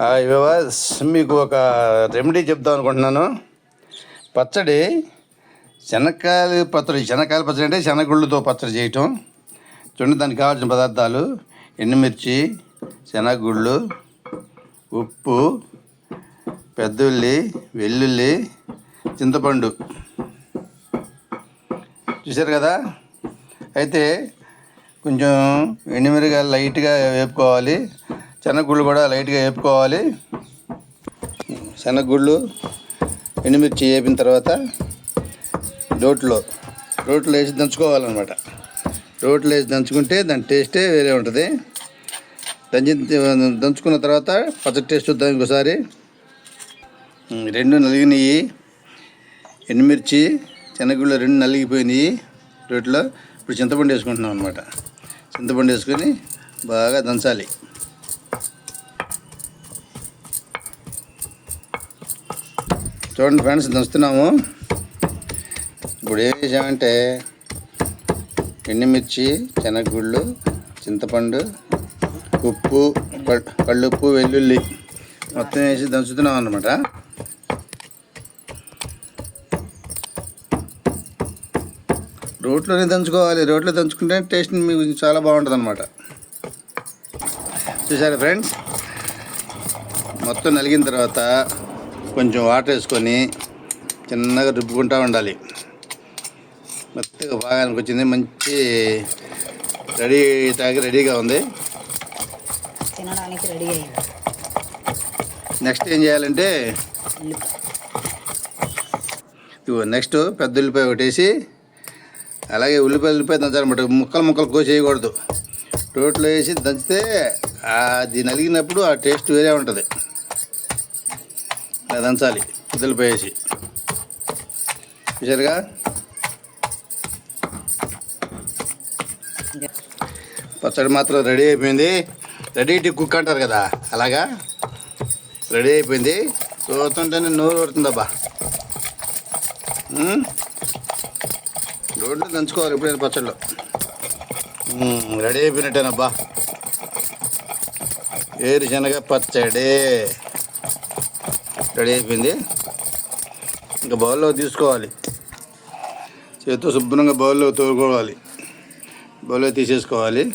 వివాస్ మీకు ఒక రెమెడీ చెప్దాం అనుకుంటున్నాను. పచ్చడి శనక్కాయలు పచ్చడి శనక్కాయల పచ్చడి అంటే శనగుళ్ళుతో పచ్చడి చేయటం. చూడండి దానికి కావాల్సిన పదార్థాలు. ఎండుమిర్చి శనగగుళ్ళు ఉప్పు పెద్దుల్లి వెల్లుల్లి చింతపండు. చూశారు కదా? అయితే కొంచెం ఎండుమిరగా లైట్గా వేపుకోవాలి. శనగగుళ్ళు కూడా లైట్గా వేపుకోవాలి. శనగగుళ్ళు ఎండుమిర్చి వేపిన తర్వాత రోట్లో రోట్లో వేసి దంచుకోవాలన్నమాట. రోట్లో వేసి దంచుకుంటే దాని టేస్టే వేరే ఉంటుంది. దంచి దంచుకున్న తర్వాత పచ్చడి టేస్ట్ చూద్దాం ఇంకోసారి. రెండు నలిగినాయి. ఎండుమిర్చి శనగగుళ్ళు రెండు నలిగిపోయినాయి. రోట్లో ఇప్పుడు చింతపండు వేసుకుంటున్నాం అనమాట చింతపండు వేసుకొని బాగా దంచాలి. చూడండి ఫ్రెండ్స్ దంచుతున్నాము. ఇప్పుడు ఏం చేసామంటే ఎండుమిర్చి శనగగుళ్ళు చింతపండు ఉప్పు కళ్ళుప్పు వెల్లుల్లి మొత్తం వేసి దంచుతున్నాం అనమాట రోట్లోనే దంచుకోవాలి. రోట్లో దంచుకుంటే టేస్ట్ మీకు చాలా బాగుంటుంది అనమాట చూసారా ఫ్రెండ్స్? మొత్తం నలిగిన తర్వాత కొంచెం వాటర్ వేసుకొని చిన్నగా రుబ్బుకుంటూ ఉండాలి. మెత్తగా బాగా వచ్చింది మంచి రెడీ తాగి రెడీగా ఉంది. తినడానికి రెడీ అయింది నెక్స్ట్ ఏం చేయాలంటే ఇదిగో నెక్స్ట్ పెద్ద ఉల్లిపాయ ఒకటేసి అలాగే ఉల్లిపాయ ఉల్లిపాయ దంచాలన్నమాట ముక్కలు ముక్కలు కోసి వేయకూడదు రోట్లో వేసి దంచితే అది నలిగినప్పుడు ఆ టేస్ట్ వేరే ఉంటుంది. దంచాలి. పెద్ద చూసారుగా పచ్చడి మాత్రం రెడీ అయిపోయింది. రెడీ టు కుక్ అంటారు కదా అలాగా? రెడీ అయిపోయింది. చూస్తుంటేనే నోరు పడుతుందబ్బా రోడ్లు దంచుకోవాలి ఎప్పుడైనా పచ్చళ్ళు. రెడీ అయిపోయినట్టేనబ్బా. ఏరుశనగ పచ్చడి. రెడీ అయిపోయింది. ఇంకా బౌల్లో తీసుకోవాలి. చేతితో శుభ్రంగా బౌల్లో తోడుకోవాలి బౌల్లో తీసేసుకోవాలి.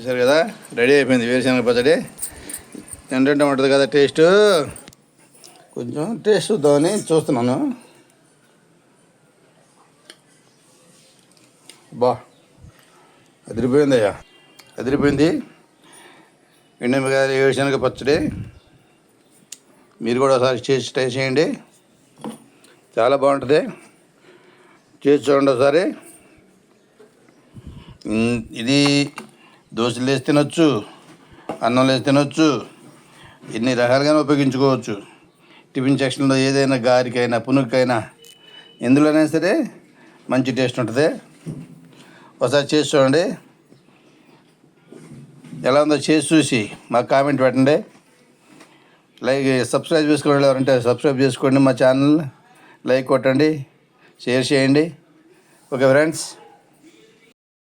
చూసారు కదా? రెడీ అయిపోయింది వేరుశనగ పచ్చడి. తింటుంటే ఉంటుంది కదా టేస్ట్. కొంచెం టేస్ట్ చూద్దామని చూస్తున్నాను. బా. అదిరిపోయింది అయ్యా అదిరిపోయింది ఎండమిగారి వేరుశనగ పచ్చడి. మీరు కూడా ఒకసారి చేసి ట్రై చేయండి. చాలా బాగుంటుంది. చేసి చూడండి ఒకసారి. ఇది దోశలు వేసి తినొచ్చు అన్నం వేసి తినొచ్చు ఎన్ని రకాలుగానే ఉపయోగించుకోవచ్చు. టిఫిన్ సెక్షన్లో ఏదైనా గారికైనా పునుకైనా ఎందులోనైనా సరే మంచి టేస్ట్ ఉంటుంది. ఒకసారి చేసి చూడండి. ఎలా ఉందో చేసి చూసి మాకు కామెంట్ పెట్టండి. లైక్ సబ్స్క్రైబ్ చేసుకోండి ఎవరంటే సబ్స్క్రైబ్ చేసుకోండి మా ఛానల్. లైక్ కొట్టండి షేర్ చేయండి. Okay friends.